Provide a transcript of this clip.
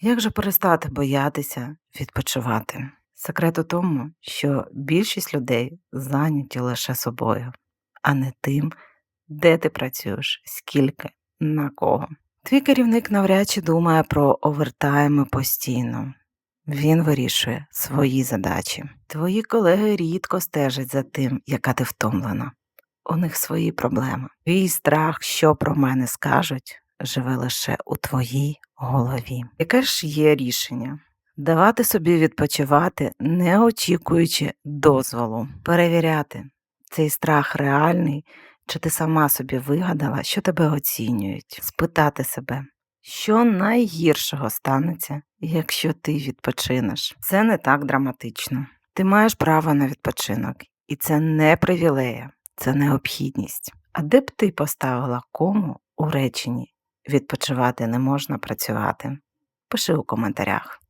Як же перестати боятися відпочивати? Секрет у тому, що більшість людей зайняті лише собою, а не тим, де ти працюєш, скільки, на кого. Твій керівник навряд чи думає про овертайми постійно. Він вирішує свої задачі. Твої колеги рідко стежать за тим, яка ти втомлена. У них свої проблеми. Твій страх, що про мене скажуть, живе лише у твоїй голові. Яке ж є рішення? Давати собі відпочивати, не очікуючи дозволу, перевіряти, цей страх реальний, чи ти сама собі вигадала, що тебе оцінюють, спитати себе, що найгіршого станеться, якщо ти відпочинеш. Це не так драматично. Ти маєш право на відпочинок, і це не привілея, це необхідність. А де б ти поставила кому у реченні відпочивати не можна працювати? Пиши у коментарях.